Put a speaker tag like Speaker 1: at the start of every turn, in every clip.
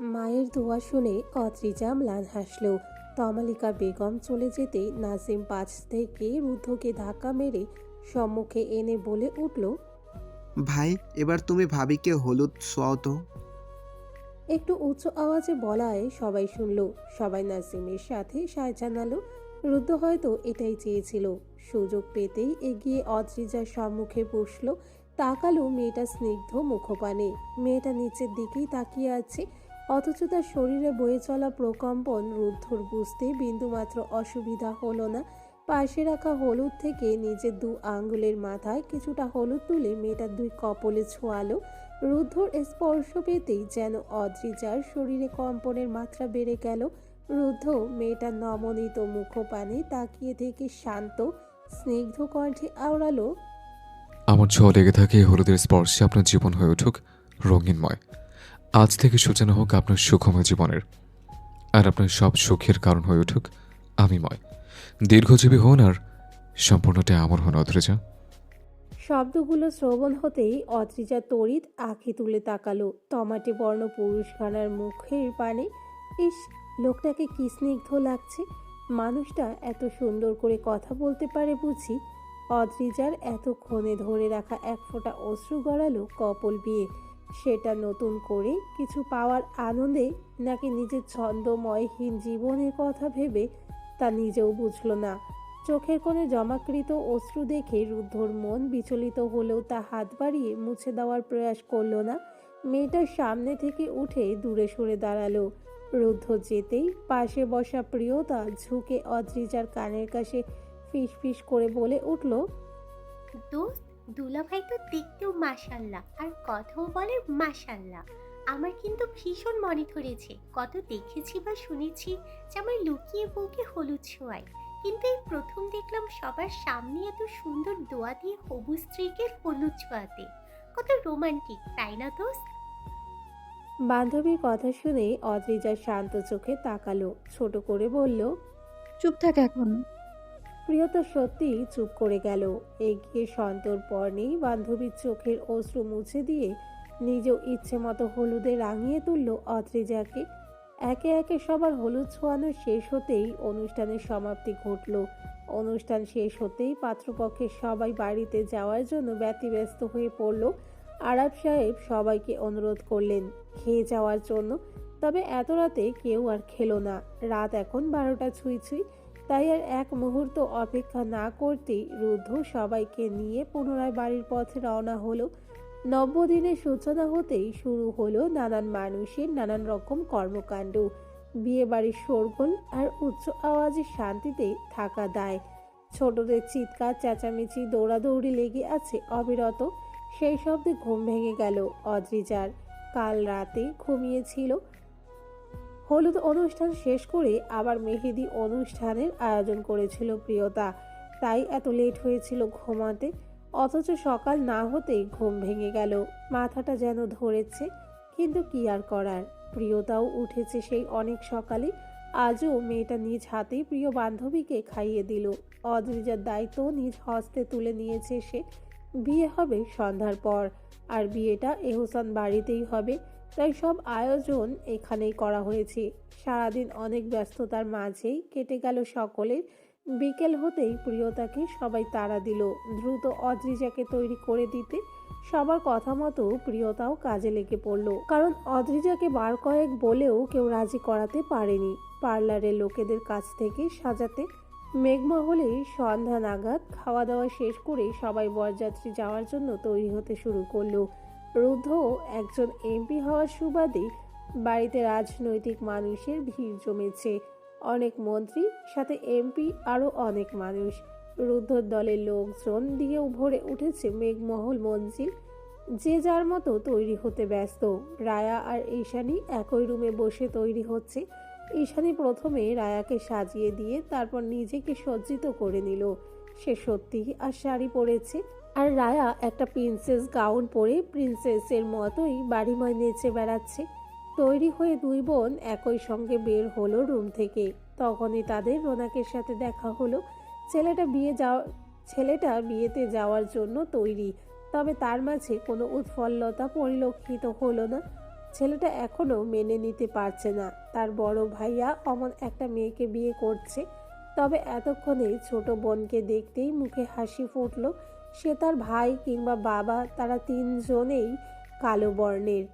Speaker 1: মায়ের দোয়া শুনে অত্রিজা ম্লান হাসল। তমালিকা বেগম চলে যেতেই নাজিম পাঁচ থেকে রুদ্ধকে ধাক্কা মেরে সম্মুখে এনে বলে উঠল
Speaker 2: ভাই এবার তুমি ভাবিকে হলুদ ছোঁয়াও তো।
Speaker 1: একটু উচ্চ আওয়াজে বলায় সবাই শুনল। সবাই নাজিমের সাথে সায় জানালো। রুদ্র হয়তো এটাই চেয়েছিল। সুযোগ পেতেই এগিয়ে অদ্রিজার সম্মুখে বসল। তাকালো মেয়েটা স্নিগ্ধ মুখপানে। মেয়েটা নিচের দিকেই তাকিয়ে আছে। অথচ তার শরীরে বয়ে চলা প্রকম্পন রুদ্ধর বুঝতে বিন্দুমাত্র অসুবিধা হলো না। পাশে রাখা হলুদ থেকে নিজের দু আঙ্গুলের মাথায় কিছুটা হলুদ তুলে মেয়েটার দুই কপলে ছোঁয়ালো। রুদ্ধর স্পর্শ পেতেই যেন অদ্রিজার শরীরে কম্পনের মাত্রা বেড়ে গেল। রুদ্ধ মেয়েটার নমনীত মুখপানে তাকিয়ে থেকে শান্ত, স্নিগ্ধ কণ্ঠে আওড়ালো,
Speaker 3: আমার ছ লেগে থাকে হলুদের স্পর্শে আপনার জীবন হয়ে উঠুক, রঙিনময়। আজ থেকে সূচনা হোক আপনার সুখময় জীবনের। আর আপনার সব সুখের কারণ হয়ে উঠুক আমিময় দীর্ঘজীবী হন আর সম্পূর্ণটা আমার হন অদ্রেজা
Speaker 1: শব্দগুলো শ্রবণ হতেই অদ্রিজা তড়িৎ আঁখি তুলে তাকালো। টমাটে বর্ণ পুরুষখানার মুখের পানে। ইস, লোকটাকে কি স্নিগ্ধ লাগছে? মানুষটা এত সুন্দর করে কথা বলতে পারে বুঝি। অদ্রিজার এতক্ষণে ধরে রাখা এক ফোঁটা অশ্রু গড়ালো কপল বিয়ে। সেটা নতুন করে কিছু পাওয়ার আনন্দে নাকি নিজের ছন্দময়হীন জীবনের কথা ভেবে তা নিজেও বুঝলো না। চোখের কোণে জমাকৃত অশ্রু দেখে রুদ্ধর মন বিচলিত হলেও তা হাত বাড়িয়ে মুছে দেওয়ার প্রয়াস করল না। মেয়েটার সামনে থেকে উঠে দূরে সরে দাঁড়াল। রুদ্ধ যেতেই পাশে বসা প্রিয়তা ঝুঁকে অদ্রিজার কানের কাছে ফিস ফিস করে বলে উঠল,
Speaker 4: দোস্ত দুলাভাই তো দেখতেও মাশাল্লাহ আর কথাও বলে মাশাল্লাহ। আমার কিন্তু ভীষণ মনে ধরেছে কত দেখেছি বা শুনেছি যে আমার লুকিয়ে বউকে হলুদ ছোঁয়ায়। কিন্তু এই প্রথম দেখলাম সবার সামনে এত সুন্দর দোয়া দিয়ে হবু স্ত্রীকে হলুদ ছোঁয়াতে। কত রোমান্টিক তাই না দোস্ত?
Speaker 1: বান্ধবীর কথা শুনে অদ্রিজা শান্ত চোখে তাকালো ছোট করে বলল
Speaker 5: চুপ থাক এখন।
Speaker 1: প্রিয়তা সত্যি চুপ করে গেল। এগিয়ে সন্তর সন্তর্পণেই বান্ধবীর চোখের অশ্রু মুছে দিয়ে নিজেও ইচ্ছে মতো হলুদে রাঙিয়ে তুলল অত্রিজাকে। একে একে সবার হলুদ ছোঁয়ানো শেষ হতেই অনুষ্ঠানের সমাপ্তি ঘটল। অনুষ্ঠান শেষ হতেই পাত্রপক্ষের সবাই বাড়িতে যাওয়ার জন্য ব্যতিব্যস্ত হয়ে পড়ল। আরব সাহেব সবাইকে অনুরোধ করলেন খেয়ে যাওয়ার জন্য। তবে এত রাতে কেউ আর খেলো না। রাত এখন বারোটা ছুঁই ছুঁই। তাই আর এক মুহূর্ত অপেক্ষা না করতেই রুদ্ধ সবাইকে নিয়ে পুনরায় বাড়ির পথে রওনা হলো। নব্বদিনের সূচনা হতেই শুরু হলো নানান মানুষের নানান রকম কর্মকাণ্ড। বিয়ে বাড়ির শোরগোল আর উচ্চ আওয়াজে শান্তিতে থাকা দায়। ছোটদের চিৎকার, চেঁচামেচি, দৌড়াদৌড়ি লেগে আছে অবিরত। সেই শব্দে ঘুম ভেঙে গেল অদ্রিজার। কাল রাতে ঘুমিয়েছিল। হলুদ অনুষ্ঠান শেষ করে আবার মেহেদি অনুষ্ঠানের আয়োজন করেছিল প্রিয়তা। তাই এত লেট হয়েছিল ঘুমাতে, অথচ সকাল না হতেই ঘুম ভেঙে গেল। মাথাটা যেন ধরেছে, কিন্তু কি আর করার? প্রিয়তাও উঠেছে সেই অনেক সকালে। আজও মেয়েটা নিজ হাতেই প্রিয় বান্ধবীকে খাইয়ে দিল। অদ্রিজার দায়িত্ব নিজ হস্তে তুলে নিয়েছে সে। বিয়ে হবে সন্ধ্যার পর, আর বিয়েটা এহসান বাড়িতেই হবে। তাই সব আয়োজন এখানেই করা হয়েছে। সারাদিন অনেক ব্যস্ততার মাঝেই কেটে গেল সকলের। বিকেল হতেই প্রিয়তাকে সবাই তাড়া দিল। দ্রুত অদ্রিজাকে তৈরি করে দিতে সবার কথা মতো প্রিয়তাও কাজে লেগে পড়ল। কারণ অদ্রিজাকে বার কয়েক বলেও কেউ রাজি করাতে পারেনি। পার্লারের লোকেদের কাছ থেকে সাজাতে মেঘমহলে সন্ধ্যা নাগাদ খাওয়া দাওয়া শেষ করে সবাই বরযাত্রী যাওয়ার জন্য তৈরি হতে শুরু করল। রুদ্ধ একজন এমপি হওয়ার সুবাদে বাড়িতে রাজনৈতিক মানুষের ভিড় জমেছে। অনেক মন্ত্রী, সাথে এমপি আরও অনেক মানুষ। রুদ্ধর দলের লোকজন দিয়েও ভরে উঠেছে মেঘমহল মঞ্জিল, যে যার মতো তৈরি হতে ব্যস্ত। রায়া আর ঈশানী একই রুমে বসে তৈরি হচ্ছে। ঈশানী প্রথমে রায়াকে সাজিয়ে দিয়ে তারপর নিজেকে সজ্জিত করে নিল। সে সত্যি আর শাড়ি পরেছে। আর রায়া একটা প্রিন্সেস গাউন পরে প্রিন্সেসের মতোই বাড়িময় নেচে বেড়াচ্ছে। তৈরি হয়ে দুই বোন একই সঙ্গে বের হলো রুম থেকে। তখনই তাদের রোনাকের সাথে দেখা হলো। ছেলেটা বিয়ে যাওয়া ছেলেটা বিয়েতে যাওয়ার জন্য তৈরি। তবে তার মাঝে কোনো উৎফুল্লতা পরিলক্ষিত হলো না। ছেলেটা এখনও মেনে নিতে পারছে না। তার বড় ভাইয়া অমন একটা মেয়েকে বিয়ে করছে। তবে এতক্ষণে ছোট বোনকে দেখতেই মুখে হাসি ফুটল। সে তার ভাই কিংবা বাবা, তারা তিনজনেই কালো বর্ণের।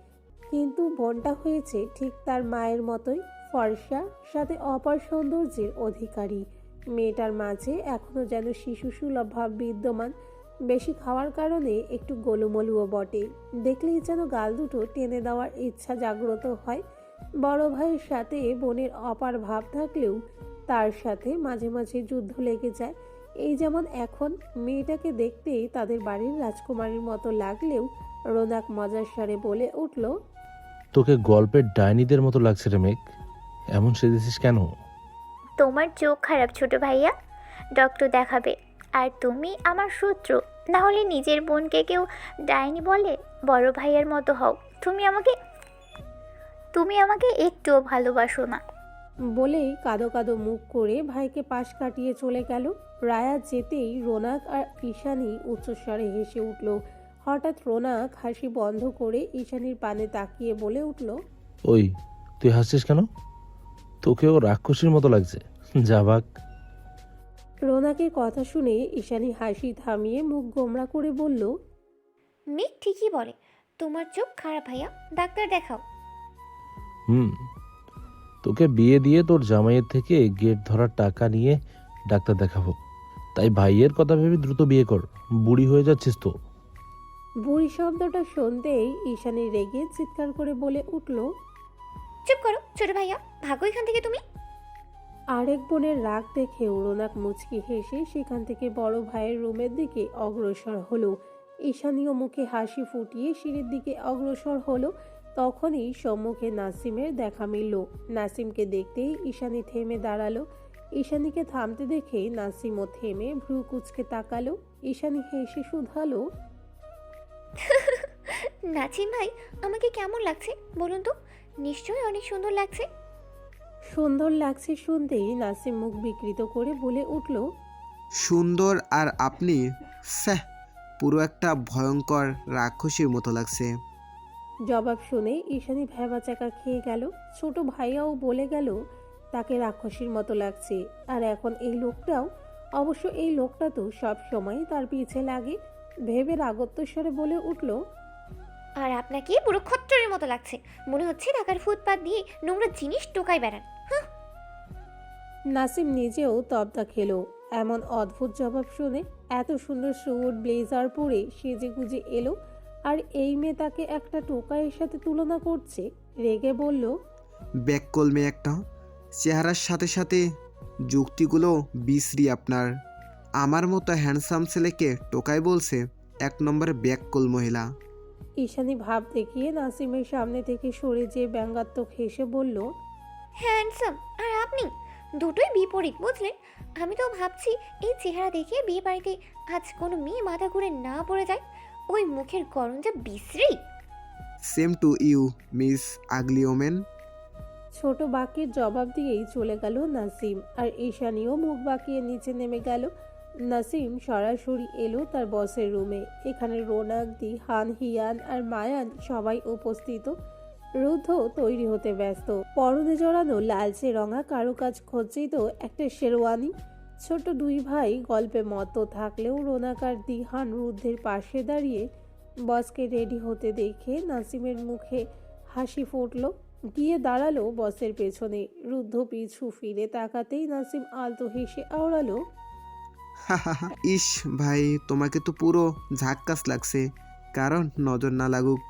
Speaker 1: কিন্তু বোনটা হয়েছে ঠিক তার মায়ের মতোই, ফর্সা, সাথে অপার সৌন্দর্যের অধিকারী। মেয়েটার মাঝে এখনও যেন শিশু সুলভ ভাব বিদ্যমান, বেশি খাওয়ার কারণে একটু গোলুমলুও বটে। দেখলেই যেন গাল দুটো টেনে দেওয়ার ইচ্ছা জাগ্রত হয়। বড় ভাইয়ের সাথে বোনের অপার ভাব থাকলেও তার সাথে মাঝে মাঝে যুদ্ধ লেগে যায়। এই যেমন এখন মেয়েটাকে দেখতেই তাদের বাড়ির রাজকুমারীর মতো লাগলেও রোনাক মজার সারে বলে উঠল
Speaker 6: তোকে গল্পের ডাইনিদের মতো লাগছে রে মেঘ। এমন সেজেছিস কেন?
Speaker 7: তোমার চোখ খারাপ ছোট ভাইয়া। ডক্টর দেখাবে। আর তুমি আমার শত্রু। না হলে নিজের বোনকে কেউ ডাইনি বলে বড় ভাইয়ের মতো হও। তুমি আমাকে তুমি আমাকে একটুও ভালোবাসো না।
Speaker 1: বলেই কাদো কাদো মুখ করে ভাইকে পাশ কাটিয়ে চলে গেল। রায়া যেতেই রোনাক আর ঈশানি উচ্চস্বরে হেসে উঠল। হঠাৎ রোনাক হাসি বন্ধ করে ঈশানির পানে তাকিয়ে বলে উঠল
Speaker 6: ওই তুই হাসছিস কেন? তোকেও রাক্ষসীর মতো লাগছে। যাবাক
Speaker 1: রোনাকের কথা শুনে ঈশানি হাসি থামিয়ে মুখ গোমরা করে বলল
Speaker 7: মেঘ ঠিকই বলে তোমার চোখ খারাপ ভাইয়া ডাক্তার দেখাও।
Speaker 6: হুম তোকে বিয়ে দিয়ে তোর জামাইয়ের থেকে গেট ধরার টাকা নিয়ে ডাক্তার দেখাবো। তাই ভাইয়ের কথা ভেবে দ্রুত বিয়ে কর। বুড়ি হয়ে যাচ্ছিস তো।
Speaker 1: বুড়ি শব্দটা শুনতেই ঈশানী রেগে চিৎকার করে বলে উঠল
Speaker 7: চুপ করো ছোট ভাইয়া ভাগো এখান থেকে তুমি।
Speaker 1: আরেক বোনের রাগ দেখে রোনাক মুচকি হেসে সেখান থেকে বড় ভাইয়ের রুমের দিকে অগ্রসর হলো। ঈশানীয় মুখে হাসি ফুটিয়ে সিঁড়ির দিকে অগ্রসর হলো। তখনই সম্মুখে নাসিমের দেখা মিলল। নাসিমকে দেখতেই ঈশানী থেমে দাঁড়াল। ঈশানীকে থামতে দেখে নাসিমও থেমে ভ্রু কুচকে তাকালো। ঈশানী হেসে শুধালো
Speaker 7: নাচিম ভাই আমাকে কেমন লাগছে বলুন তো? নিশ্চয়ই অনেক সুন্দর লাগছে।
Speaker 1: সুন্দর লাগছে শুনতেই নাসিম মুখ বিকৃত করে বলে উঠল
Speaker 2: সুন্দর আর আপনি? স্যাহ পুরো একটা ভয়ঙ্কর রাক্ষসীর মতো লাগছে।
Speaker 1: জবাব শুনে ঈশানী ভ্যাবাচাকা খেয়ে গেল। ছোট ভাইয়াও বলে গেল তাকে রাক্ষসীর মতো লাগছে। আর এখন এই লোকটাও অবশ্য এই লোকটা তো সব সময় তার পিছে লাগে ভেবে রাগত্বস্বরে বলে উঠল
Speaker 7: আর আপনাকে পুরো খচ্চরের মতো লাগছে। মনে হচ্ছে ঢাকার ফুটপাত দিয়ে নোংরা জিনিস টোকাই বেড়ান।
Speaker 1: নাসিম নিজেও তবদা খেলো। এমন অদ্ভুত জবাব শুনে এত সুন্দর সুট ব্লেজার পরে সেজে গুজে এলো আর এই মেয়ে তাকে একটা টোকাইয়ের সাথে তুলনা করছে। রেগে বলল
Speaker 2: ব্যাককলমে একটা। চেহারার সাথে সাথে যুক্তিগুলো বিশ্রী আপনার। আমার মতো হ্যান্ডসাম ছেলেকে টোকাই বলছে এক নম্বরে ব্যাককল মহিলা।
Speaker 1: ঈশানী ভাব দেখিয়ে নাসিমের সামনে থেকে সরে যেয়ে ব্যঙ্গাত্মক হেসে বলল
Speaker 7: হ্যান্ডসাম আর আপনি? দুটোই বিপরীত বুঝলেন? আমি তো ভাবছি এই চেহারা দেখে বিয়ে বাড়িতে আজ কোনো মেয়ে মাথা ঘুরে না পড়ে যায়। ওই মুখের গরম যা বিশ্রী!
Speaker 2: Same to you miss ugly woman
Speaker 1: ছোট বাকির জবাব দিয়েই চলে গেল নাসিম। আর ঈশানীও মুখ বাঁকিয়ে নিচে নেমে গেল। নাসিম সরাসরি এলো তার বসের রুমে। এখানে রোনাক দি হান হিয়ান আর মায়ান সবাই উপস্থিত। রুদ্ধ তৈরি হতে ব্যস্ত। পরনে জড়ানো লালচে রঙা কারুকাজ খচিত একটা শেরওয়ানি। ছোট দুই ভাই গল্পে মতো থাকলেও রোনাকার দিহান রুদ্ধের পাশে দাঁড়িয়ে বসকে রেডি হতে দেখে নাসিমের মুখে হাসি ফুটলো। গিয়ে দাঁড়াল বসের পেছনে। রুদ্ধ পিছু ফিরে তাকাতেই নাসিম আলতো হেসে আওড়ালো
Speaker 2: ইস ভাই তোমাকে তো পুরো ঝাক্কাস লাগছে। কারণ নজর না লাগুক।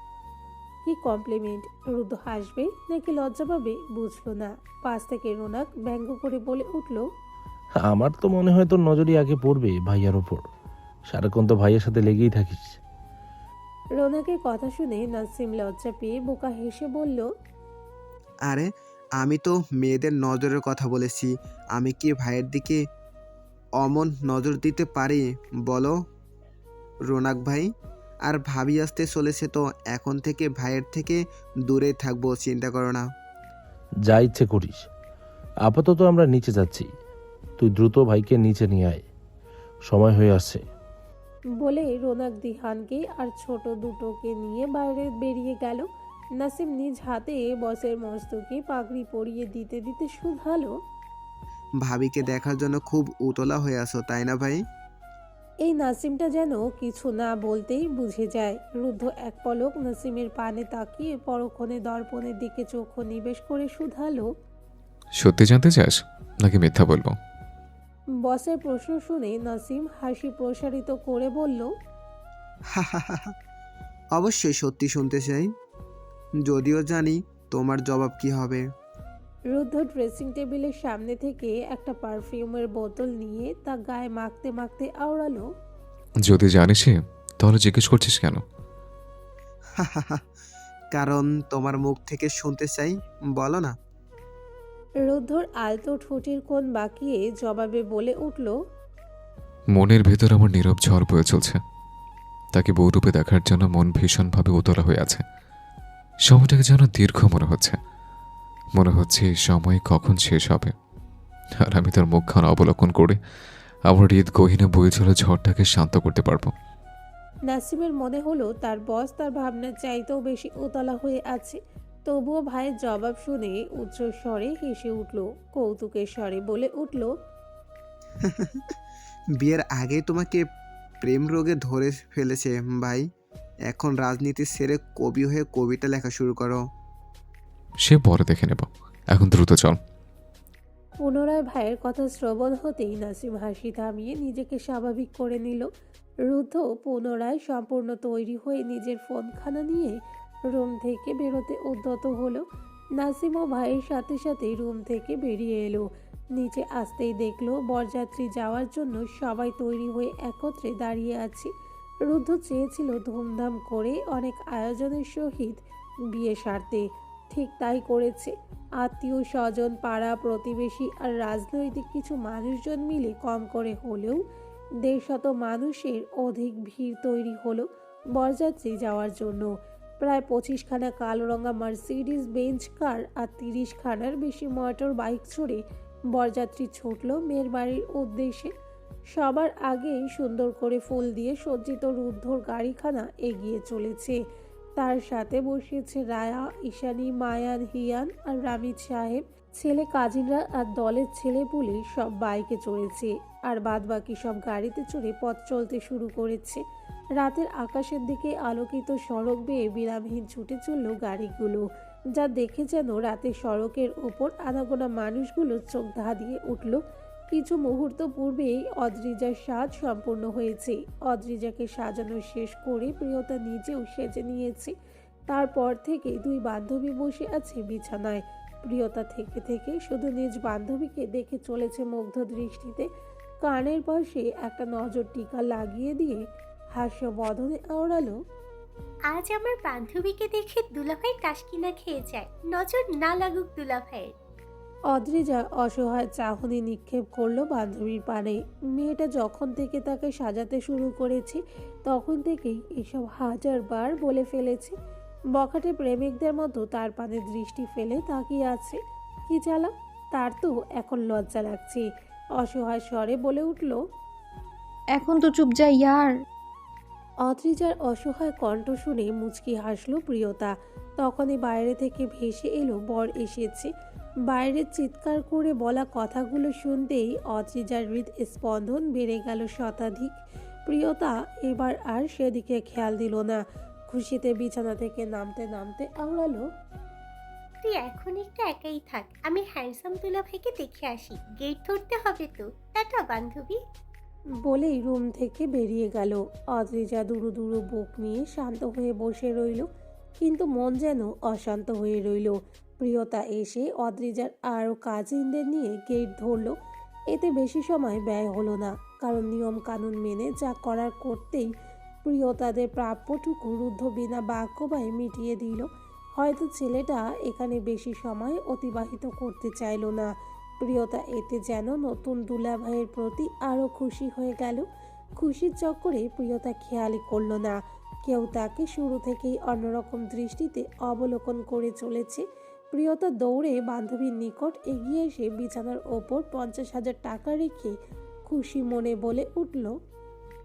Speaker 1: কি কমপ্লিমেন্ট রুদ্ধ হাসবে নাকি লজ্জা পাবে? বুঝলো না। পাশ থেকে রোনাক ব্যঙ্গ করে বলে উঠল
Speaker 6: আমার তো মনে হয় তোর নজরই আগে পড়বে ভাইয়ার ওপর। সারাক্ষণ তো ভাইয়ের সাথে লেগেই থাকিস।
Speaker 1: রোনাকের কথা শুনে নাসিম লজ্জা পেয়ে বোকা হেসে বলল
Speaker 2: আরে আমি তো মেয়েদের নজরের কথা বলেছি। আমি কি ভাইয়ের দিকে অমন নজর দিতে পারি বলো? রোনাক ভাই আর ভাবি আসতে চলেছে তো এখন থেকে ভাইয়ের থেকে দূরে থাকব চিন্তা করো না।
Speaker 6: যা ইচ্ছে করিস। আপাতত আমরা নিচে যাচ্ছি। তুই দ্রুত ভাইকে নিচে নিয়ে আয়। সময় হয়ে আসছে।
Speaker 1: বলে রোনাক দিহানকে আর ছোট দুটোকে নিয়ে বাইরে বেরিয়ে গেল। নাসিম নিজ হাতে বসের মস্তকে পাগড়ি পরিয়ে দিতে দিতে শুধালো।
Speaker 2: ভাবিকে দেখার জন্য খুব উতলা হয়ে আছো তাই না ভাই?
Speaker 1: এই নাসিমটা যেন কিছু না বলতেই বুঝে যায়। রুদ্ধ এক পলক নাসিমের পানে তাকিয়ে পরক্ষণে দর্পণের দিকে চক্ষু নিবেশ করে শুধালো।
Speaker 3: সত্যি জানতে চাস? নাকি মিথ্যা বলব?
Speaker 1: বসের প্রশ্ন শুনে নাসিম হাসি প্রসারিত করে বলল
Speaker 2: অবশ্যই সত্যি শুনতে চাই। যদিও জানি তোমার জবাব কি হবে।
Speaker 1: রুদ্ধ ড্রেসিং টেবিলের সামনে থেকে একটা পারফিউমের বোতল নিয়ে তা গায়ে মাখতে মাখতে আওড়ালো।
Speaker 3: যদি জানিস তাহলে জিজ্ঞেস করছিস কেন?
Speaker 2: কারণ তোমার মুখ থেকে শুনতে চাই বলো না।
Speaker 1: রুদ্ধর আলতো ঠোঁটের কোণ বাঁকিয়ে জবাবে বলে উঠল
Speaker 3: মনের ভেতর আমার নীরব ঝড় বয়ে চলছে। তাকে বউরূপে দেখার জন্য মন ভীষণভাবে উতলা হয়ে আছে। সময়টাকে যেন দীর্ঘ মনে হচ্ছে। মনে হচ্ছে এই সময় কখন শেষ হবে। আর আমি তার মুখখান অবলোকন করে আমার হৃদ গহীনে বয়ে চলা ঝড়টাকে শান্ত করতে পারব।
Speaker 1: নাসিমের মনে হলো তার বস তার ভাবনার চাইতেও বেশি উতলা হয়ে আছে। তবুও ভাইয়ের জবাব শুনে উচ্চ স্বরে হেসে উঠল কৌতুকের স্বরে বলে উঠল
Speaker 2: বিয়ের আগেই তোমাকে প্রেম রোগে ধরে ফেলেছে ভাই। এখন রাজনীতি সেরে কবি হয়ে কবিতা লেখা শুরু করো।
Speaker 3: সে পরে দেখে নেব। এখন দ্রুত চল।
Speaker 1: পুনরায় ভাইয়ের কথা শ্রবণ হতেই নাসিম হাসি থামিয়ে নিজেকে স্বাভাবিক করে নিল। রুদ্ধ পুনরায় সম্পূর্ণ তৈরি হয়ে নিজের ফোনখানা নিয়ে রুম থেকে বেরোতে উদ্যত হলো। নাসিম ও ভাইয়ের সাথে সাথে রুম থেকে বেরিয়ে এলো। নিচে আসতেই দেখল বরযাত্রী যাওয়ার জন্য সবাই তৈরি হয়ে একত্রে দাঁড়িয়ে আছে। রুদ্ধ চেয়েছিল ধুমধাম করে অনেক আয়োজনের সহিত বিয়ে সারতে। ঠিক তাই করেছে। আত্মীয় স্বজন, পাড়া প্রতিবেশী আর রাজনৈতিক কিছু মানুষজন মিলে কম করে হলেও দেড় শত মানুষের অধিক ভিড় তৈরি হলো বরযাত্রী যাওয়ার জন্য। প্রায় পঁচিশখানা কালো রঙা মার্সিডিস বেঞ্চ কার আর তিরিশ খানার বেশি মোটর বাইক ছড়ে বরযাত্রী ছুটল মেয়ের বাড়ির উদ্দেশ্যে। সবার আগেই সুন্দর করে ফুল দিয়ে সজ্জিত রুদ্ধর গাড়িখানা এগিয়ে চলেছে। তার সাথে বসিয়েছে রায়া, ঈশানী, মায়ান, হিয়ান আর রামিদ সাহেব। ছেলে কাজিনরা আর দলের ছেলে পুলিশ সব বাইকে চড়েছে আর বাদ বাকি সব গাড়িতে চড়ে পথ চলতে শুরু করেছে। রাতের আকাশের দিকে আলোকিত সড়ক বেয়ে বিরামহীন ছুটে চলল গাড়িগুলো, যা দেখে যেন রাতে সড়কের ওপর আনাগোনা মানুষগুলো চোখ ধা দিয়ে উঠল কিছু মুহূর্ত পূর্বেই অদ্রিজার সাজ সম্পূর্ণ হয়েছে। অদ্রিজাকে সাজানো শেষ করে প্রিয়তা নিজেও সেজে নিয়েছে। তারপর থেকে দুই বান্ধবী বসে আছে বিছানায়। প্রিয়তা থেকে থেকে শুধু নিজ বান্ধবীকে দেখে চলেছে মুগ্ধ দৃষ্টিতে। কানের পাশে একটা নজর টিকা লাগিয়ে দিয়ে হাস্য বদনে আওড়ালো,
Speaker 4: আজ আমার বান্ধবীকে দেখে দুলাভাই টাসকিনা খেয়ে যায়। নজর না লাগুক দুলাভাইয়ের।
Speaker 1: অদ্রিজা অসহায় চাহনি নিক্ষেপ করল বান্ধবীর পানে। মেয়েটা যখন থেকে তাকে সাজাতে শুরু করেছে তখন থেকেই এসব হাজারবার বলে ফেলেছে। বখাটে প্রেমিকদের মতো তার পানে দৃষ্টি ফেলে তাকিয়ে আছে। কি জ্বালা তার তো এখন লজ্জা লাগছে। অসহায় স্বরে বলে উঠল
Speaker 5: এখন তো চুপ যা ইয়ার।
Speaker 1: অদ্রিজার অসহায় কণ্ঠ শুনে মুচকি হাসলো প্রিয়তা। তখনই বাইরে থেকে ভেসে এলো বর এসেছে। বাইরে চিৎকার করে বলা কথাগুলো শুনতেই অদ্রিজার হৃদ স্পন্দন বেড়ে গেল শতাধিক। প্রিয়তা এবার আর সেদিকে খেয়াল দিল না। খুশিতে বিছানা থেকে নামতে নামতে আওড়ালো
Speaker 4: তুই এখন একটু একাই থাক আমি হ্যান্ডসাম দুলাভাইকে দেখে আসি গেট ধরতে হবে তো টাটা বান্ধবী।
Speaker 1: বলেই রুম থেকে বেরিয়ে গেল। অদ্রিজা দুরু দুরু বুক নিয়ে শান্ত হয়ে বসে রইল কিন্তু মন যেন অশান্ত হয়ে রইল। প্রিয়তা এসে অদ্রিজার আরও কাজিনদের নিয়ে গেট ধরল। এতে বেশি সময় ব্যয় হলো না, কারণ নিয়ম কানুন মেনে যা করার করতেই প্রিয়তাদের প্রাপ্যটুকু রুদ্ধ বিনা বাক্যবায় মিটিয়ে দিল। হয়তো ছেলেটা এখানে বেশি সময় অতিবাহিত করতে চাইলো না। প্রিয়তা এতে যেন নতুন দুলাভাইয়ের প্রতি আরও খুশি হয়ে গেল। খুশির চক্করে প্রিয়তা খেয়ালই করল না। কেউ তাকে শুরু থেকেই অন্যরকম দৃষ্টিতে অবলোকন করে চলেছে। প্রিয়তা দৌড়ে বান্ধবীর নিকট এগিয়ে এসে বিছানার ওপর পঞ্চাশ হাজার টাকা রেখে খুশি মনে বলে উঠল,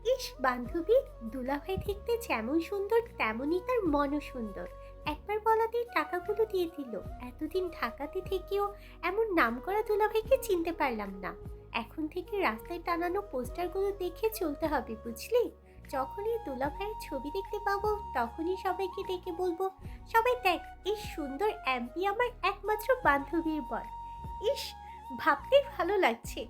Speaker 4: ইস, বান্ধবী, দুলাভাই দেখতে যেমন সুন্দর, তেমনই তার মনও সুন্দর। একবার বলাতেই টাকাগুলো দিয়ে দিল। এতদিন ঢাকাতে থেকেও এমন নাম নামকরা দুলাভাইকে চিনতে পারলাম না। এখন থেকে রাস্তায় টানানো পোস্টারগুলো দেখে চলতে হবে, বুঝলি? যখনই দুলা দুলাভাইয়ের ছবি দেখতে পাবো, তখনই সবাইকে ডেকে বলব, সবাই দেখ, এই সুন্দর এমপি আমার একমাত্র বান্ধবীর বর। ইস ভাবতেই ভালো লাগছে।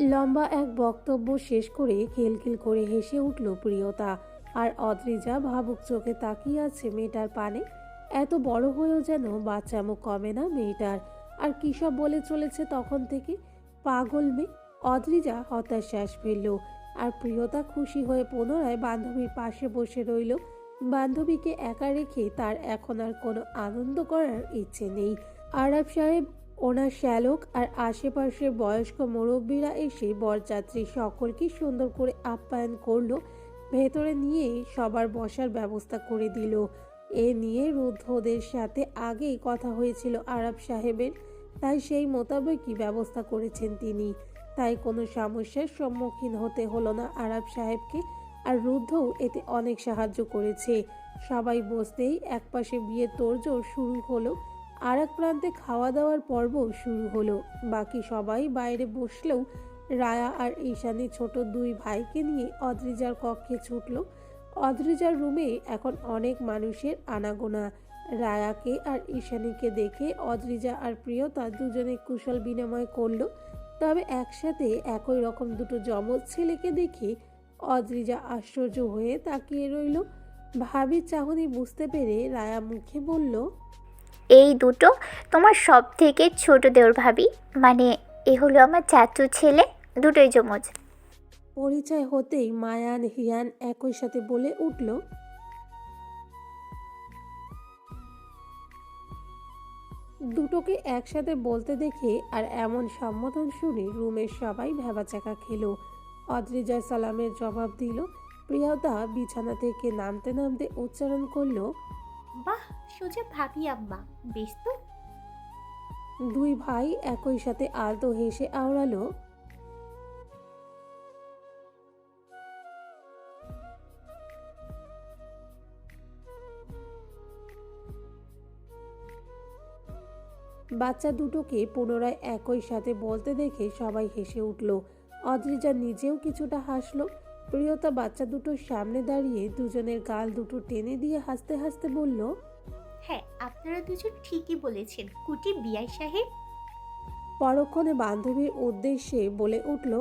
Speaker 1: লম্বা এক বক্তব্য শেষ করে খিলখিল করে হেসে উঠল প্রিয়তা, আর অদ্রিজা ভাবুক চোখে তাকিয়ে আছে মেয়েটার পানে, এত বড় হয়েও যেন বাচ্চা বাচ্চামো কমে না মেয়েটার। আর কী সব বলে চলেছে তখন থেকে? পাগল মেয়ে। অদ্রিজা হতাশ শ্বাস ফেলল। আর প্রিয়তা খুশি হয়ে পুনরায় বান্ধবীর পাশে বসে রইল। বান্ধবীকে একা রেখে তার এখন আর কোনো আনন্দ করার ইচ্ছে নেই। আরব সাহেব, ওনার শ্যালক আর আশেপাশের বয়স্ক মুরব্বীরা এসে বরযাত্রী সকলকে সুন্দর করে আপ্যায়ন করল। ভেতরে নিয়ে সবার বসার ব্যবস্থা করে দিল। এ নিয়ে রুদ্ধদের সাথে আগেই কথা হয়েছিল আরব সাহেবের। তাই সেই মোতাবেকই ব্যবস্থা করেছেন তিনি। তাই কোনো সমস্যার সম্মুখীন হতে হলো না আরব সাহেবকে। আর রুদ্ধও এতে অনেক সাহায্য করেছে। সবাই বসতেই একপাশে বিয়ের তোড়জোড় শুরু হলো। আর এক প্রান্তে খাওয়া দাওয়ার পর্ব শুরু হলো। বাকি সবাই বাইরে বসলেও রায়া আর ঈশানী ছোট দুই ভাইকে নিয়ে অদ্রিজার কক্ষে ছুটল। অদ্রিজার রুমে এখন অনেক মানুষের আনাগোনা। রায়াকে আর ঈশানীকে দেখে অদ্রিজা আর প্রিয়তা দুজনে কুশল বিনিময় করল। তবে একসাথে একই রকম দুটো যমজ ছেলেকে দেখে অদ্রিজা আশ্চর্য হয়ে তাকিয়ে রইল। ভাবির চাহনি বুঝতে পেরে রায়া মুখে বলল
Speaker 7: এই দুটো তোমার সব থেকে ছোট দেওর ভাবি। মানে এ হলো আমার চাচু ছেলে দুটোই জমজ
Speaker 1: পরিচয় হতেই মায়ান হিয়ান একই সাথে বলে উঠল দুটোকে একসাথে বলতে দেখে আর এমন সম্বোধন শুনে রুমের সবাই ভেবাচাকা খেলো। অদ্রিজা সালামের জবাব দিল প্রিয়তা বিছানা থেকে নামতে নামতে উচ্চারণ করল
Speaker 4: বাহ সোজা ভাবি আম্মা বেশ তো।
Speaker 1: দুই ভাই একই সাথে আলতো হেসে আওড়ালো বাচ্চা দুটোকে পুনরায় একই সাথে বলতে দেখে সবাই হেসে উঠল। অদ্রিজা নিজেও কিছুটা হাসলো। প্রিয়তা বাচ্চা দুটোর সামনে দাঁড়িয়ে দুজনের গাল দুটো টেনে দিয়ে হাসতে হাসতে বলল
Speaker 4: হ্যাঁ আপনারা দুজন ঠিকই বলেছেন কুটি বিয়াই সাহেব।
Speaker 1: পরক্ষণে বান্ধবীর উদ্দেশ্যে বলে উঠল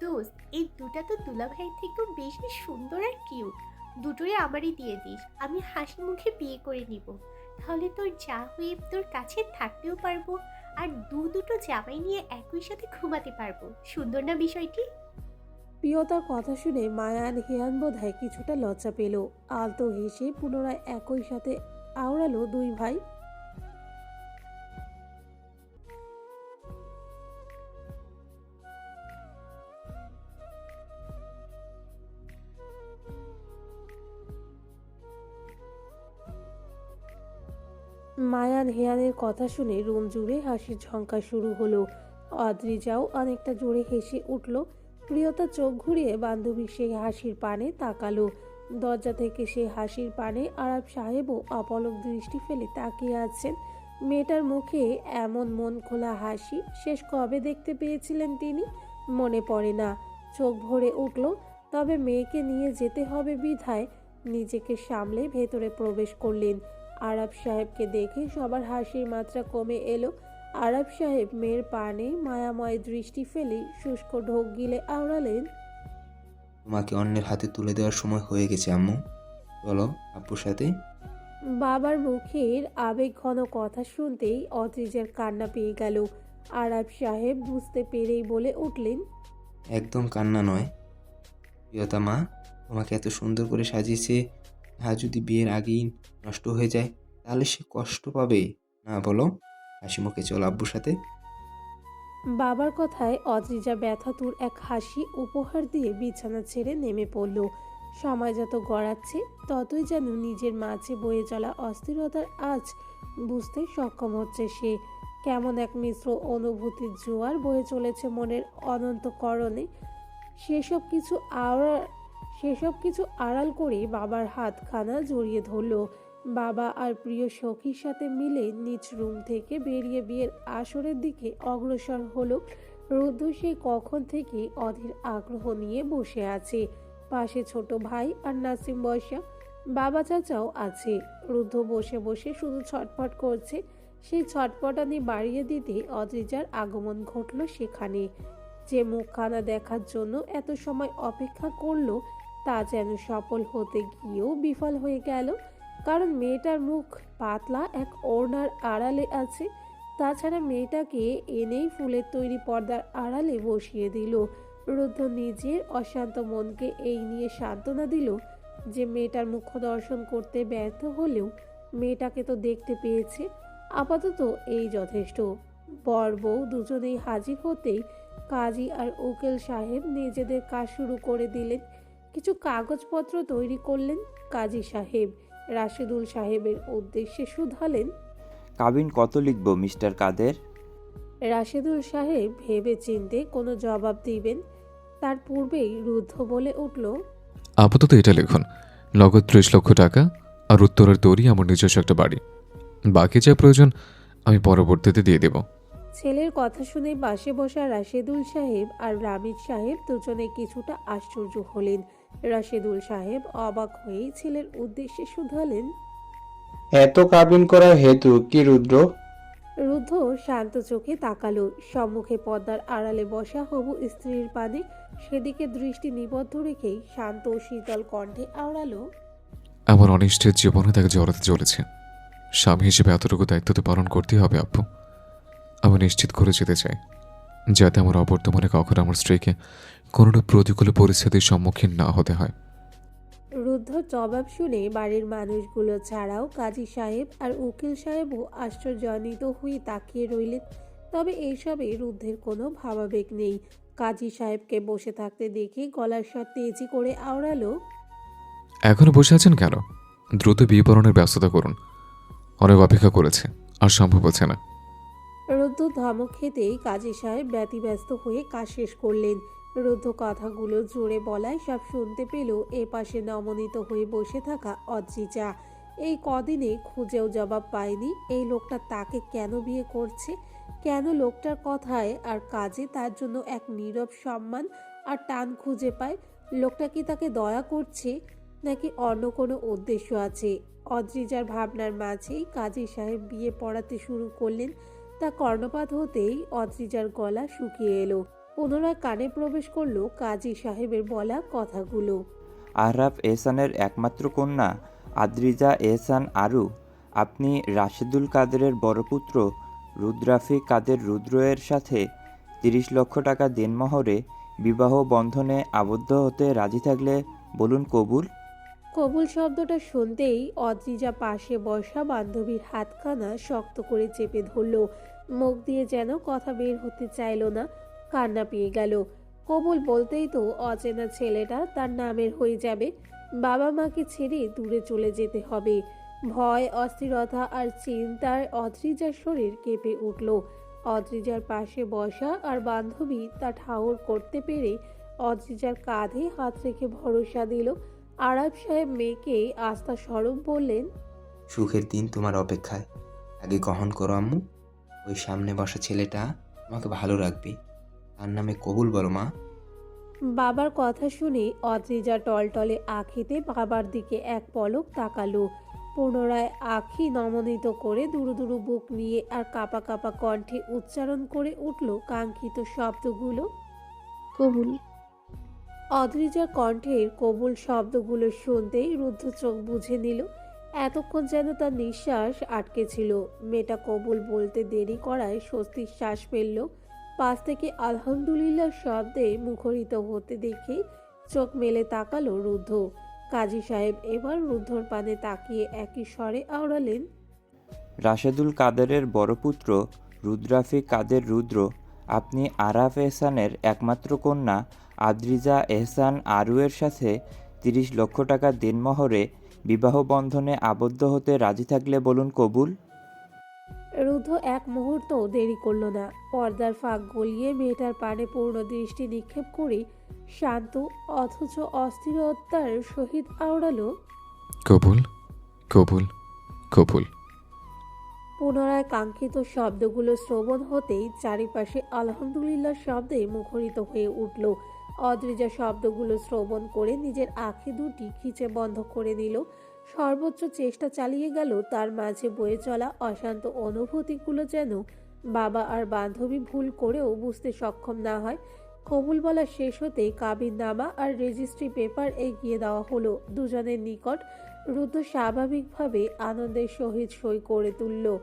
Speaker 4: দোস্ত এই দুটা তো দুলাভাই থেকেও বেশি সুন্দর আর কিউট দুটোই আমারই দিয়ে দিস আমি হাসি মুখে বিয়ে করে নিব। তাহলে তোর যা হয়ে তোর কাছে থাকতেও পারব আর দু দুটো জামাই নিয়ে একই সাথে ঘুমাতে পারব। সুন্দর না বিষয়টি?
Speaker 1: প্রিয়তার কথা শুনে মায়ান হেয়ান বোধহয় কিছুটা লজ্জা পেল। আলতো হেসে পুনরায় একই সাথে আওড়ালো দুই ভাই। মায়ান হেয়ানের কথা শুনে রুম জুড়ে হাসির ঝঙ্কা শুরু হলো। অদ্রিজাও অনেকটা জোরে হেসে উঠল। প্রিয়তা চোখ ঘুরিয়ে বান্ধবীর সেই হাসির পানে তাকালো। দরজা থেকে সেই হাসির পানে আরব সাহেবও অপলক দৃষ্টি ফেলে তাকিয়ে আছেন। মেয়েটার মুখে এমন মন খোলা হাসি শেষ কবে দেখতে পেয়েছিলেন তিনি মনে পড়ে না। চোখ ভরে উঠল, তবে মেয়েকে নিয়ে যেতে হবে বিধায় নিজেকে সামলে ভেতরে প্রবেশ করলেন। আরব সাহেবকে দেখে সবার হাসির মাত্রা কমে এলো। আরব সাহেব মেয়ের পানে মায়াময় দৃষ্টি ফেলে শুষ্ক ঢোক গিলে আওড়ালেন
Speaker 8: তোমাকে অন্যের হাতে তুলে দেওয়ার সময় হয়ে গেছে আম্মু। চলো আব্বুর সাথে?
Speaker 1: বাবার মুখের আবেগ ঘন কথা শুনতেই অদ্রিজার কান্না পেয়ে গেল। আরব সাহেব বুঝতে পেরেই বলে উঠলেন
Speaker 8: একদম কান্না নয়। প্রিয়তা মা তোমাকে এত সুন্দর করে সাজিয়েছে তা যদি বিয়ের আগেই নষ্ট হয়ে যায়, তাহলে সে কষ্ট পাবে। না বলো? হাসি মুখে চল আব্বুর সাথে।
Speaker 1: বাবার কথায় অদ্রিজা ব্যথাতুর এক হাসি উপহার দিয়ে বিছানা ছেড়ে নেমে পড়ল। সময় যত গড়াচ্ছে, ততই যেন নিজের মাঝে বয়ে চলা অস্থিরতার আজ বুঝতে সক্ষম হচ্ছে সে। কেমন এক মিশ্র অনুভূতির জোয়ার বয়ে চলেছে মনের অনন্তকরণে। সেসব কিছু আড়াল সেসব কিছু আড়াল করে বাবার হাতখানা জড়িয়ে ধরল। বাবা আর প্রিয় সখীর সাথে মিলে নিজ রুম থেকে বেরিয়ে বিয়ের আসরের দিকে অগ্রসর হলো। রুদ্র সেই কখন থেকে অধীর আগ্রহ নিয়ে বসে আছে। পাশে ছোট ভাই আর নাসিম বয়সা বাবা চাচাও আছে। রুদ্ধ বসে বসে শুধু ছটফট করছে। সেই ছটফটানি বাড়িয়ে দিতে অদ্রিজার আগমন ঘটল সেখানে। যে মুখখানা দেখার জন্য এত সময় অপেক্ষা করল তা যেন সফল হতে গিয়েও বিফল হয়ে গেল। কারণ মেয়েটার মুখ পাতলা, এক ওড়নার আড়ালে আছে। তাছাড়া মেয়েটাকে এনেই ফুলের তৈরি পর্দার আড়ালে বসিয়ে দিল। রুদ্ধ নিজের অশান্ত মনকে এই নিয়ে সান্ত্বনা দিল যে মেয়েটার মুখ দর্শন করতে ব্যর্থ হলেও মেয়েটাকে তো দেখতে পেয়েছে। আপাতত এই যথেষ্ট। বর বউ দুজনেই হাজির হতেই কাজী আর উকিল সাহেব নিজেদের কাজ শুরু করে দিলেন। কিছু কাগজপত্র তৈরি করলেন কাজী সাহেব। রাশেদুল সাহেবের উদ্দেশ্যে শুধালেন
Speaker 9: কাবিন কত লিখব মিস্টার কাদের?
Speaker 1: রাশেদুল সাহেব ভেবে চিনতে কোনো জবাব দিবেন তার পূর্বেই রুদ্ধ বলে উঠল
Speaker 3: আপাতত এটা লিখুন নগদ ত্রিশ লক্ষ টাকা আর উত্তরের তৈরি আমার নিজস্ব একটা বাড়ি। বাকি যা প্রয়োজন আমি পরবর্তীতে দিয়ে দেব।
Speaker 1: ছেলের কথা শুনে পাশে বসা রাশেদুল সাহেব আর রামিদ সাহেব দুজনে কিছুটা আশ্চর্য হলেন। রাশেদুল সাহেব অবাক হয়েই ছেলের উদ্দেশ্যে শুধালেন
Speaker 10: এত কাবিন করার হেতু কি রুদ্র?
Speaker 1: রুদ্ধ শান্ত চোখে তাকালো। সম্মুখে পর্দার আড়ালে বসা হবু স্ত্রীর পানে সেদিকে দৃষ্টি নিবদ্ধ রেখেই শান্ত ও শীতল কণ্ঠে আওড়ালো
Speaker 3: আমার অনিষ্টের জীবনে তাকে জড়াতে চলেছে। স্বামী হিসেবে এতটুকু দায়িত্ব তো পালন করতেই হবে আপু আমি নিশ্চিত করে যেতে চাই যাতে আমার অবর্তমানে কখনো আমার স্ত্রীকে কোনো প্রতিকূল পরিস্থিতির সম্মুখীন না হতে হয়।
Speaker 1: রুদ্ধ জবাব শুনে বাড়ির মানুষগুলো ছাড়াও কাজী সাহেব আর উকিল সাহেবও আশ্চর্যান্বিত হয়ে তাকিয়ে রইলেন। তবে এইসবে রুদ্ধের কোনো ভাবাবেগ নেই। কাজী সাহেবকে বসে থাকতে দেখে গলার স্বর তেজি করে আওড়ালো
Speaker 3: এখনও বসে আছেন কেন? দ্রুত বিবরণের ব্যস্ততা করুন। অনেক অপেক্ষা করেছে আর সম্ভব হচ্ছে না।
Speaker 1: রুদ্ধ ধমক খেতেই কাজী সাহেব ব্যতিব্যস্ত হয়ে কাজ শেষ করলেন। রুদ্ধ কথাগুলো জোরে বলায় সব শুনতে পেল এ পাশে নমনীত হয়ে বসে থাকা অদ্রিজা। এই কদিনে খুঁজেও জবাব পায়নি। এই লোকটা তাকে কেন বিয়ে করছে? কেন লোকটার কথায় আর কাজে তার জন্য এক নীরব সম্মান আর টান খুঁজে পায়? লোকটা কি তাকে দয়া করছে? নাকি অন্য কোনো উদ্দেশ্য আছে? অদ্রিজার ভাবনার মাঝেই কাজী সাহেব বিয়ে পড়াতে শুরু করলেন। তা কর্ণপাত হতেই অদ্রিজার গলা শুকিয়ে এলো। পুনরায় কানে প্রবেশ করল কাজী সাহেবের বলা কথাগুলো।
Speaker 9: আহরাফ এহসানের একমাত্র কন্যা আদ্রিজা এহসান আরু। আপনি রাশেদুল কাদেরের বড় পুত্র রুদ্রাফি কাদের রুদ্রয়ের সাথে তিরিশ লক্ষ টাকা দেনমোহরে বিবাহ বন্ধনে আবদ্ধ হতে রাজি থাকলে বলুন কবুল?
Speaker 1: কবুল শব্দটা শুনতেই অদ্রিজা পাশে বসা বান্ধবীর হাতখানা শক্ত করে চেপে ধরল। মুখ দিয়ে যেন কথা বের হতে চাইলো না। কান্না পেয়ে গেল। কবুল বলতেই তো অচেনা ছেলেটা তার নামের হয়ে যাবে। বাবা মাকে ছেড়ে দূরে চলে যেতে হবে। ভয়, অস্থিরতা আর চিন্তায় অদ্রিজার শরীর কেঁপে উঠল। অদ্রিজার পাশে বসা আর বান্ধবী তা ঠাউর করতে পেরে অদ্রিজার কাঁধে হাত রেখে ভরসা দিল। আরব সাহেব মেয়েকে আস্থা স্বরূপ বললেন,
Speaker 8: সুখের দিন তোমার অপেক্ষায়। আগে গ্রহণ করো আম্মু। ওই সামনে বসা ছেলেটা তোমাকে ভালো রাখবে। তার নামে কবুল বলো মা।
Speaker 1: বাবার কথা শুনে অদ্রিজা টলটলে আখিতে বাবার দিকে এক পলক তাকালো। পুনরায় আখি নমনীত করে দুরু দুরু বুক নিয়ে আর কাপা কাপা কণ্ঠে উচ্চারণ করে উঠল কাঙ্ক্ষিত শব্দগুলো।
Speaker 5: কবুল।
Speaker 1: অদ্রিজার কণ্ঠের কবুল শব্দগুলো শুনতেই রুদ্ধ চোখ বুঝে নিল এতক্ষণ যেন তার নিঃশ্বাস আটকে ছিল। মেয়েটা কবুল বলতে দেরি করায় স্বস্তির শ্বাস ফেলল পাশ থেকে আলহামদুলিল্লাহ শব্দে মুখরিত হতে দেখে চোখ মেলে তাকালো রুদ্ধ। কাজী সাহেব এবার রুদ্ধর পানে তাকিয়ে একই স্বরে আওড়ালেন,
Speaker 9: রাশেদুল কাদেরের বড় পুত্র রুদ্রাফি কাদের রুদ্র, আপনি আরাফ এহসানের একমাত্র কন্যা আদ্রিজা এহসান আরুয়ের সাথে তিরিশ লক্ষ টাকা দিনমহরে বিবাহ বন্ধনে আবদ্ধ হতে রাজি থাকলে বলুন কবুল?
Speaker 1: রুদ্ধ এক মুহূর্ত দেরি করল না। পর্দার ফাঁক গলিয়ে মেয়েটার পানে পূর্ণ দৃষ্টি নিক্ষেপ করে শান্ত অথচ অস্থিরতার সহিত আওড়ালো
Speaker 3: কবুল কবুল কবুল।
Speaker 1: পুনরায় কাঙ্ক্ষিত শব্দগুলো শ্রবণ হতেই চারিপাশে আলহামদুলিল্লাহ শব্দে মুখরিত হয়ে উঠল। অদ্রিজা শব্দগুলো শ্রবণ করে নিজের আঁখি দুটি খিচে বন্ধ করে নিল। সর্বোচ্চ চেষ্টা চালিয়ে গেল, তার মাঝে বয়ে চলা অশান্ত অনুভূতিগুলো যেন বাবা আর বান্ধবী ভুল করেও বুঝতে সক্ষম না হয়। কবুল বলা শেষ হতেই কাবিন নামা আর রেজিস্ট্রি পেপার এগিয়ে দেওয়া হলো দুজনের নিকট। রুদ্র স্বাভাবিকভাবে আনন্দের সহিত সই করে তুলল।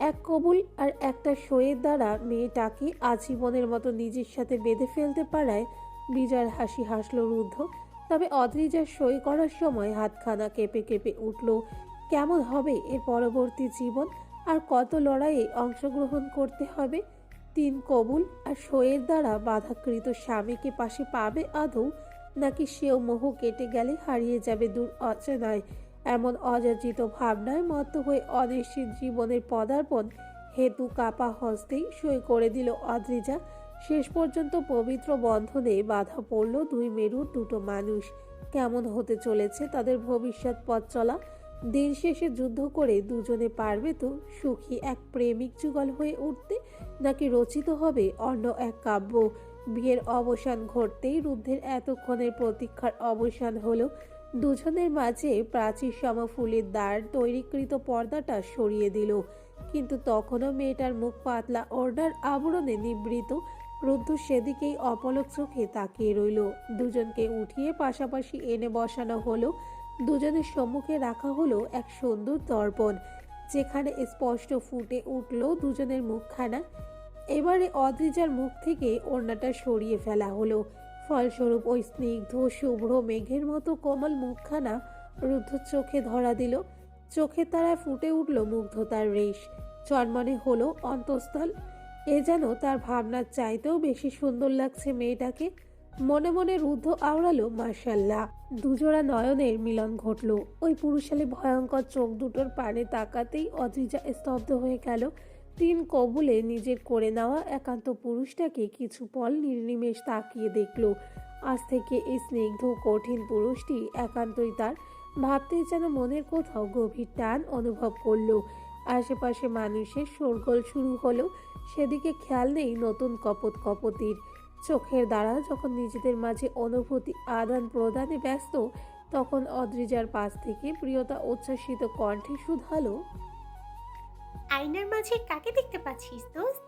Speaker 1: এক কবুল আর একটা সইয়ের দ্বারা মেয়েটাকে আজীবনের মতো নিজের সাথে বেঁধে ফেলতে পারায় বিজয়ের হাসি হাসল রুদ্ধ তবে অদ্রিজার সই করার সময় হাতখানা কেঁপে কেঁপে উঠল, কেমন হবে এর পরবর্তী জীবন? আর কত লড়াইয়ে অংশগ্রহণ করতে হবে? তিন কবুল আর সইয়ের দ্বারা বাধাকৃত স্বামীকে পাশে পাবে আদৌ? নাকি সেও মোহ কেটে গেলে হারিয়ে যাবে দূর অচেনায়? এমন অযাচিত ভাবনায় মত্ত হয়ে অনিশ্চিত জীবনের পদার্পণ হেতু কাপা হস্তেই সই করে দিল অদ্রিজা। শেষ পর্যন্ত পবিত্র বন্ধনে বাধা পড়ল দুই মেরুর দুটো মানুষ। কেমন হতে চলেছে তাদের ভবিষ্যৎ পথ চলা? দিন শেষে যুদ্ধ করে দুজনে পারবে তো সুখী এক প্রেমিক যুগল হয়ে উঠতে, নাকি রচিত হবে অন্য এক কাব্য? বিয়ের অবসান ঘটতেই রুদ্ধের এতক্ষণের প্রতীক্ষার অবসান হলো। দুজনের মাঝে প্রাচীর সম ফুলের দ্বার তৈরিকৃত পর্দাটা সরিয়ে দিল। কিন্তু তখনও মেয়েটার মুখ পাতলা, ওড়নার আবরণে নিবৃত। রুদ্ধ সেদিকেই অপলক চোখে তাকিয়ে রইল। দুজনকে উঠিয়ে পাশাপাশি এনে বসানো হলো। দুজনের সম্মুখে রাখা হলো এক সুন্দর দর্পণ। যেখানে স্পষ্ট ফুটে উঠল দুজনের মুখখানা। এবারে অদ্রিজার মুখ থেকে ওড়নাটা সরিয়ে ফেলা হলো। ফলস্বরূপ ওই স্নিগ্ধ, শুভ্র, মেঘের মতো কোমল মুখখানা রুদ্ধ চোখে ধরা দিল। চোখের তারায় ফুটে উঠল মুগ্ধতার রেশ। চনমনে হলো অন্তঃস্থল। এ যেন তার ভাবনার চাইতেও বেশি সুন্দর লাগছে মেয়েটাকে। মনে মনে রুদ্ধ আওড়ালো মার্শাল্লাহ দুজোড়া নয়নের মিলন ঘটল। ওই পুরুষালী ভয়ঙ্কর চোখ দুটোর পানে তাকাতেই অদ্রিজা স্তব্ধ হয়ে গেল। তিন কবুলে নিজের করে নেওয়া একান্ত পুরুষটাকে কিছু পল নির্নিমেষ তাকিয়ে দেখল। আজ থেকে এই স্নিগ্ধ, কঠিন পুরুষটি একান্তই তার। ভাবতেই যেন মনের কোথাও গভীর টান অনুভব করল। আশেপাশে মানুষের শোরগোল শুরু হলো। সেদিকে খেয়াল নেই নতুন কপত কপতির। চোখের দ্বারা যখন নিজেদের মাঝে অনুভূতি আদান প্রদানে ব্যস্ত তখন অদ্রিজার পাশ থেকে প্রিয়তা উচ্ছ্বাসিত কণ্ঠে শুধালো
Speaker 4: আয়নার মাঝে কাকে দেখতে পাচ্ছিস দোস্ত?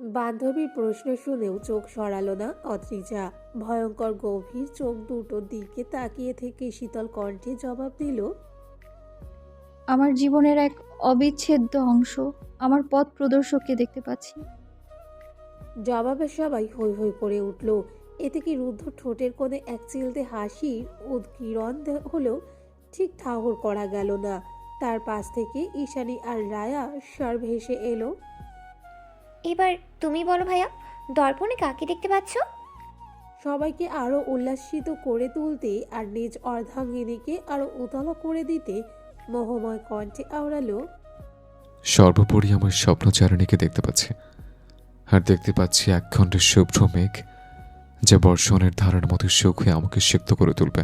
Speaker 1: বান্ধবীর প্রশ্ন শুনেও চোখ সরালো না অদ্রিজা। ভয়ঙ্কর গভীর চোখ দুটোর দিকে তাকিয়ে থেকে শীতল কণ্ঠে জবাব দিল
Speaker 5: আমার জীবনের এক অবিচ্ছেদ্য অংশ আমার পথ প্রদর্শককে দেখতে পাচ্ছি।
Speaker 1: জবাবে সবাই হৈ হৈ করে উঠল। এতে কি রুদ্ধ ঠোঁটের কোণে এক চিলতে হাসির উদ্কিরণ হলেও ঠিক ঠাহর করা গেল না। তার পাশ থেকে ঈশানী আর রায়া স্বর ভেসে এলো
Speaker 7: এবার তুমি বলো ভাইয়া দর্পণে কাকে দেখতে পাচ্ছ?
Speaker 1: সবাইকে আরও উল্লাসিত করে তুলতে আর নিজ অর্ধাঙ্গিনীকে আরও উতলা করে দিতে মোহময় কণ্ঠে আওড়ালো,
Speaker 3: সর্বোপরি আমার স্বপ্নচারিণীকে দেখতে পাচ্ছি। আর দেখতে পাচ্ছি এক শুভ্র মেঘ, যা বর্ষণের ধারার মতো সুখ হয়ে আমাকে সিক্ত করে তুলবে।